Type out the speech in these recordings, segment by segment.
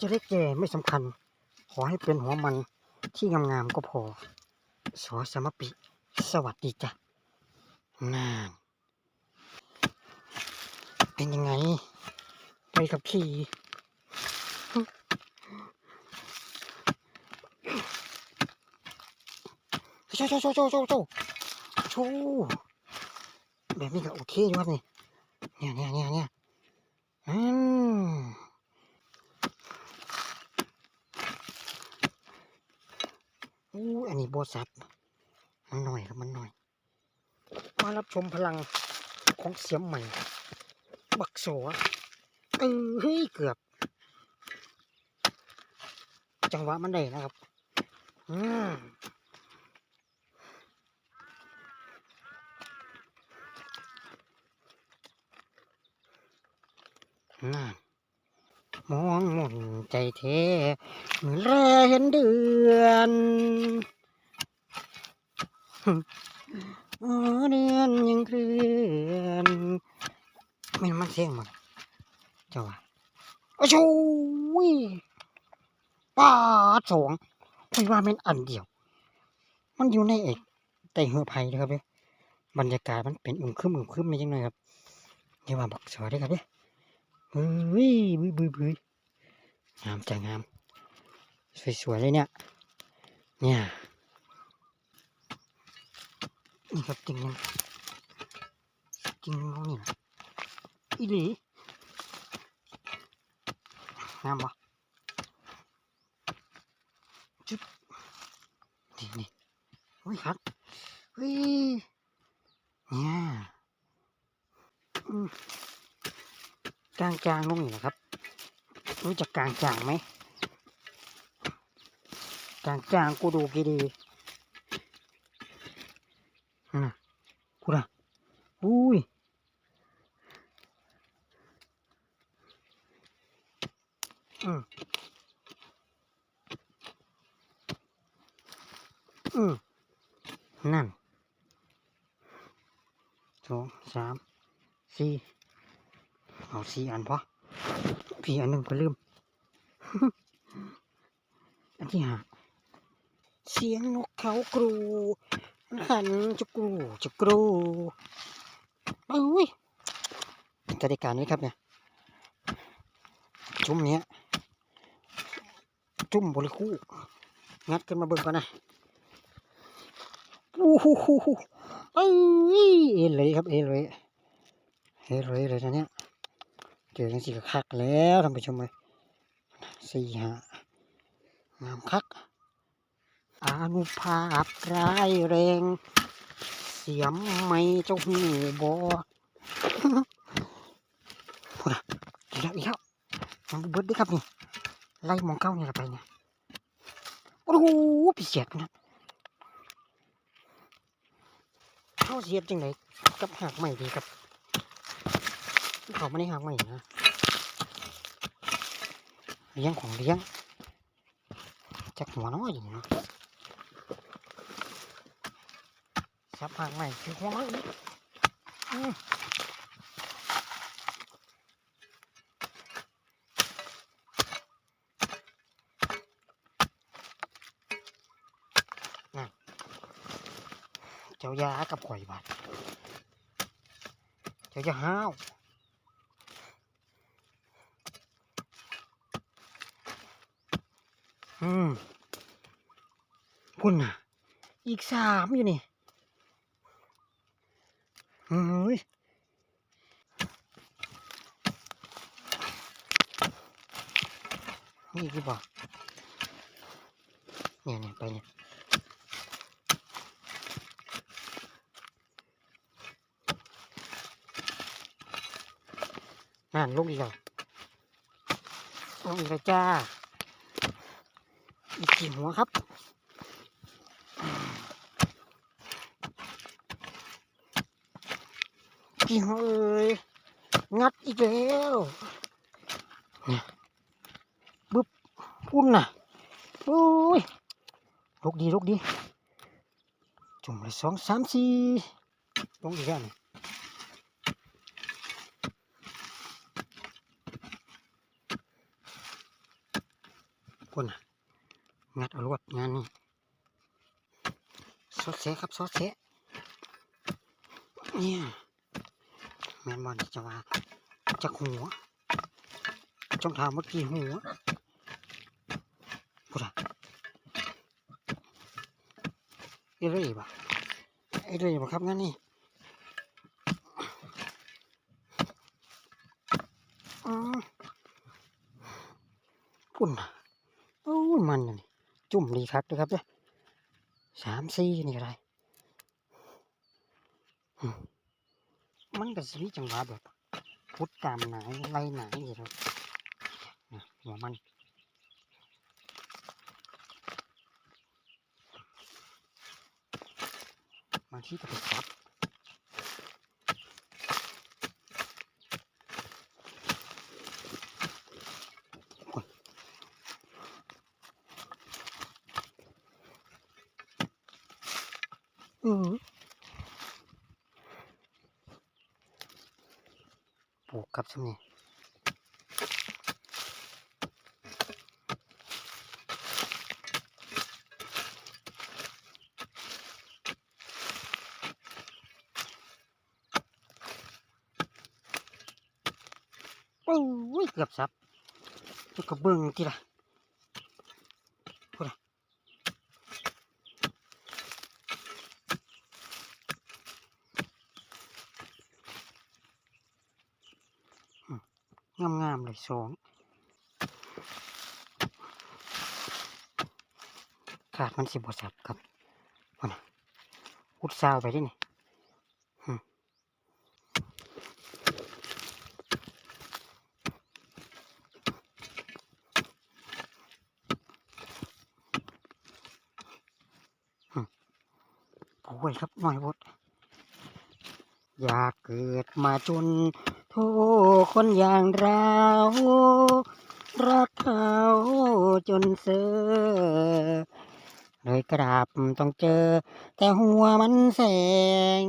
จะเล็กแก่ไม่สำคัญ ขอให้เป็นหัวมันที่งามๆก็พอ สอสมปิ สวัสดีจ้ะนานเป็นยังไง ไปกับขี่โชว์โชว์โชว์โชว์โชว์โชว์โชว์แบบนี้ก็โอเคอยู่ครับนี่เนี่ยเนี่ยเนี่ยเนี่ยอืมอู้อันนี้โบสับ มันหน่อยครับมันหน่อย มารับชมพลังของเสียมใหม่ บักโสเออเฮ้ยเกือบ จังหวะมันได้นะครับ อืมน่ามองหมุนใจเทเมื่อแลเห็นเดือน เออเดือนยังเคลื่อนไม่มันเสียงมันเจ้าวะโอ้โหยป้าสองไม่ว่าเป็นอันเดียว มันอยู่ในเอกแต่เหือไผ่นะครับเนี่ยบรรยากาศมันเป็นอึมครึมอึมครึมไม่ยังไงครับอย่าว่าบอกสวยด้ครับเนี่ยเฮ้ยบุยบุยบุยงามจังงาม สวยๆเลยเนี่ย เนี่ย นี่ครับจริงยังจริงน้องนี่นะอีหลีงามปะจุดนี่นี่อุ้ยครับอุ้ยเนี่ยกลางจางลงนี่นะครับ รู้จักกลางจางไหมกลางจางกูดูกีดีนั่นน่ะกูด่ะอุ้ย อืมอืมนั่นสองสามสี่เอาสี่อันพอพี่อันหนึ่งก็ลืม อันที่ห้าเสียงนกเขากรูหันจะกรูจะกรูเอ้ยจะได้การไหมครับเนี่ยจุ่มเนี้ย จุ่มบริคู่งัดขึ้นมาเบิ่งก่อนนะโอ้โหเอ้ยเอเลยครับเอเลยเอเลยเลยนะเนี่ยเจอกันสิคักแล้วท่านผู้ชมเลยสี่ห้างามคักอนุภาพร้ายแรง เสียมไม่เจ้าหูบอพูดอะอีกแล้วอีกแล้วมันเบิดด้วยครับนี่ ไล่มองเก้าเนี่ยไปเนี่ยโอ้โหพี่เสียดนะเข้าเสียดจังไหนกับหักใหม่ดีครับเขาไม่ได้หักใหม่นะเลี้ยงของเลี้ยงจากหัวน้อยอย่างเนาะซับหักใหม่คือหัวน้อยอืมายากับข่อยบาดเจ้าจะห้าวอืมพุ่นน่ะ อีกสามอยู่นี่เฮ้ยนี่คือบอกเนี่ยเนี่ยไปเนี่ย นั่นลูกอีกแล้วลูกอีกแล้วจ้า อีกกี่หัวครับกี่หัวเอ้ยงัดอีกแล้วบึ๊บพุ่นน่ะโอ้ยลุกดีลุกดีจุ่มเลยสองสามสี่ลงอีกแล้วนี่ คน งัดเอารวดงานนี้ซอสเสครับซอสเสเนี่ยแมนบอลจะว่าจากหัวจ้องท้าเมื่อกี้หัวพูดอะไอ้เรื่อยบ่ะไอเรื่อยบ่ครับงั้นนี่อืมพุ่นนะ มันนี่จุ่มดีครับเลยครับเด้อสามสี่นี่อะไรมันก็สิมีจังหวะแบบพุดตามหนายไล่หนายนี่ครับนะหัวมันบางทีก็ไปซับโอ้ยอือปลูก ครับช่วงนี้โอ้ยเกือบซับก็เบิ่งทีละพูดละ งามงามๆเลยสองขาดมันสิบสับครับพูดนอุดซาวไปดินี่โอ้ยครับน้อยบดอยากเกิดมาจน โทคนอย่างเรา รักเขาจนเสือเลยกราบต้องเจอ แต่หัวมันแสง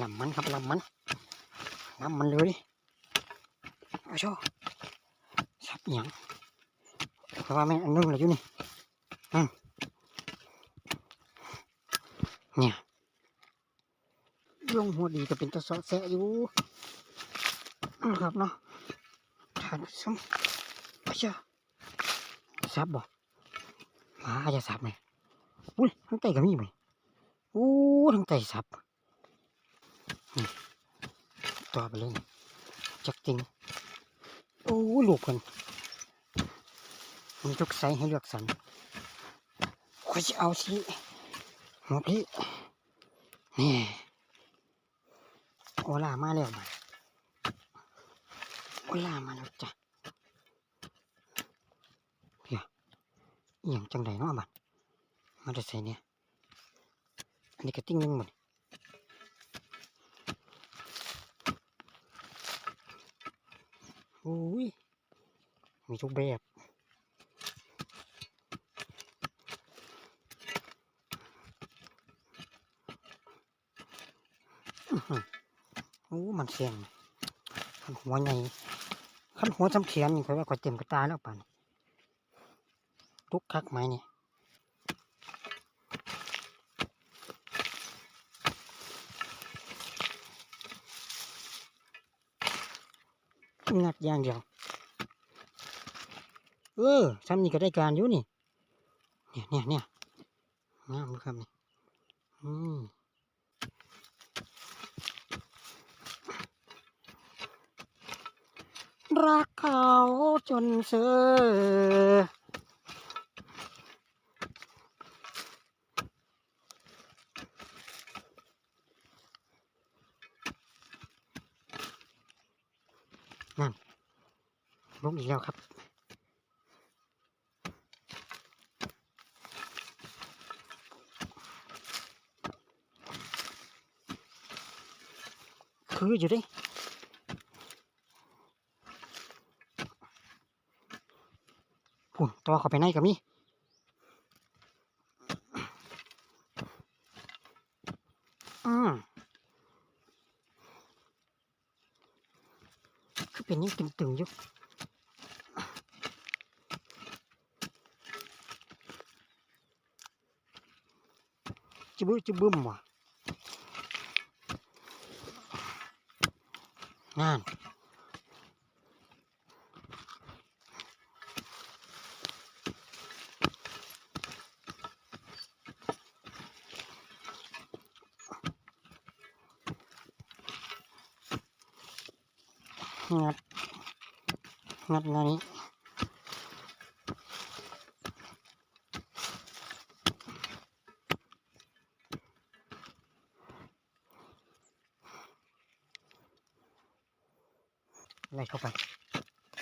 ลำมันครับลำมันลำมันเลยเอาโชว์สับอหย่างเพราะว่าแม่อันนึงเลยอยู่นี่เนี่ยลงหัวดีก็เป็นตะเสาะแสะอยู่ นะครับเนาะทานสมเอาเชียวสับบ่มาจะสับไหมอุ้ยทั้งไตก็มีไหมอู้ทั้งไตสับต่อไปเลยจักจริงโอ้ลูกคนมีทุกไซส์ให้เลือกสรรข้อยจะเอาสิหัวพี่นี่โอลามาแล้วมา โอลามาแล้วจ้ะเพียอหย่างจังไดเนาะบัดมาได้ใส่เนี่ยอันนี้ก็ติ้งหนึงหมดโอ้ยมีทุกแบบอื้อหือโอ้ มันเสียงขันหัวใหญ่ ขันหัวจำเขียนนี่คอยว่าค่อยเต็มกระตายแล้วป่านทุกคักไหมนี่งัดอย่างเดียว เออซ้ำนี่ก็ได้การอยู่นี่ เนี่ยเนี่ยเนี่ยงามเลยครับนี่ อืม รักเขาจนเสือนั่นลงอีกแล้วครับคืออยู่ดิ ตัวเขาไปในก็มีอืมคือเป็นยังตึงๆอยู่จะบึ้มจะบึ้มว่ะงาน งัด งัดในนี้อะไรเข้าไป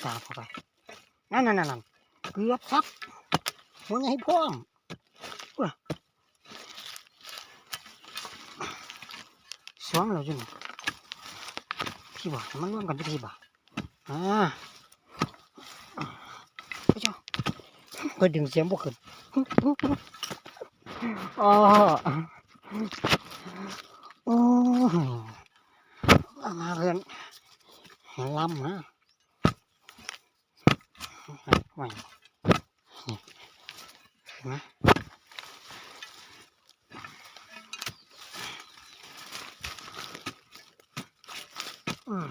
ตามเข้าไป นั่นนั่นนั่นเกือบซับหัวใหญ่พร้อมเว้ยสองแล้วจุน พี่บอกมันร่วมกันที่พี่บอกอ่าไปเจ้าก็ดึงเสียงพวกขึ้นอ๋อโอ้ามาเพื่อนลำนะไหวนี่เห็นไหมอืม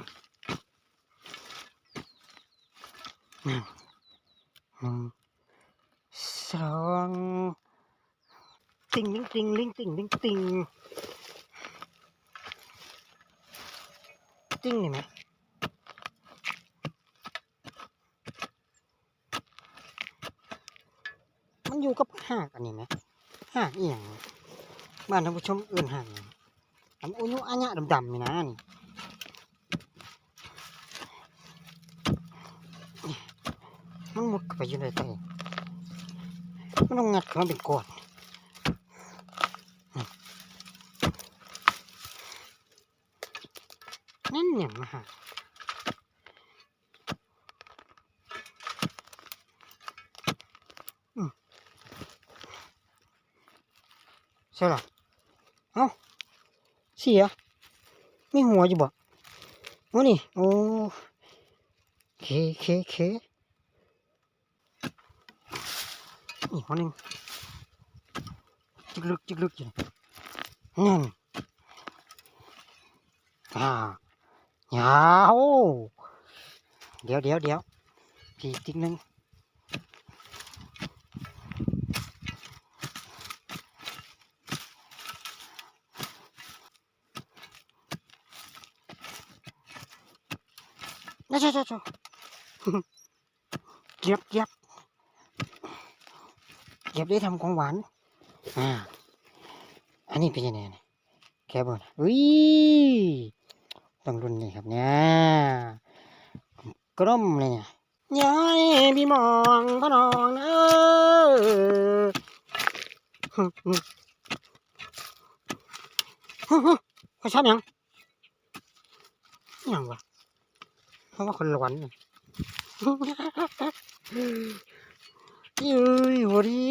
หนึ่งหนึ่งสองติงลิง ติ่งลิงติงลิงติงติงนี่ไหมมันอยู่กับหากอันนี้ไหมหากอียงบ้านท่านผู้ชมเอื่นหากหยังอันอุยุอัญะดำๆนี่นะนี่มันมุดไปอยู่ในใต้มันต้องงัดเข้ามาเป็นกอนนี่นั่ นอย่างมาหาอืมใช่หรอเอ้าเสียมีหัวอยู่บ่โอ้นี่โอ้เคเคเคอีกคนหนึ่งจิกลึกจิกลึกอยู่นั่นอ่า ยาวเดี๋ยวเดี๋ยวเดี๋ยวพี่ติ๊กหนึ่งนะจ๊ะจ๊ะจ๊ะเจี๊ยบเจี๊ยบเก็บได้ทำของหวานอ่าอันนี้เป็นยังไงเนี่ยแค่บนอุ้ย ต้องรุ่นนี้ครับเนี่ยกล้มเลยเนี่ยยายพี่มองพระนองนะฮึฮึฮึฮึเขาชอบยังยังวะเพราะว่าคนร้อนเนี่ยเอ้ยหัวดี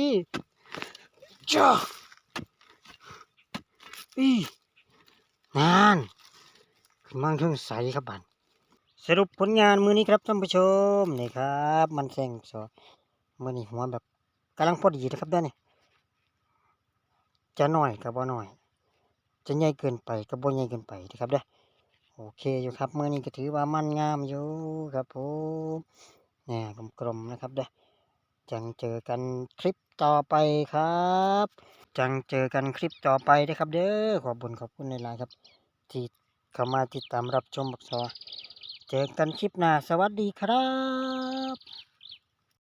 จ้าอีนาน มาเครื่องใสครับบันสรุปผลงานมือนี้ครับท่านผู้ชมนี่ครับ มันแสงสอมือนี้หัวแบบกำลังพอดีนะครับเด้อนี่จะหน่อยกับบ่หน่อย จะใหญ่เกินไปกับบ่ใหญ่เกินไปนะครับเด้โอเคอยู่ครับมือนี้ก็ถือว่ามันงามอยู่ครับผมเนี่ยกลมๆนะครับเด้จังเจอกันคลิปต่อไปครับ จังเจอกันคลิปต่อไปนะครับ เด้อขอบคุญขอบคุณในไลน์ครับที่ เข้ามาติดตามรับชมบักซอเจอกันคลิปหน้า สวัสดีครับ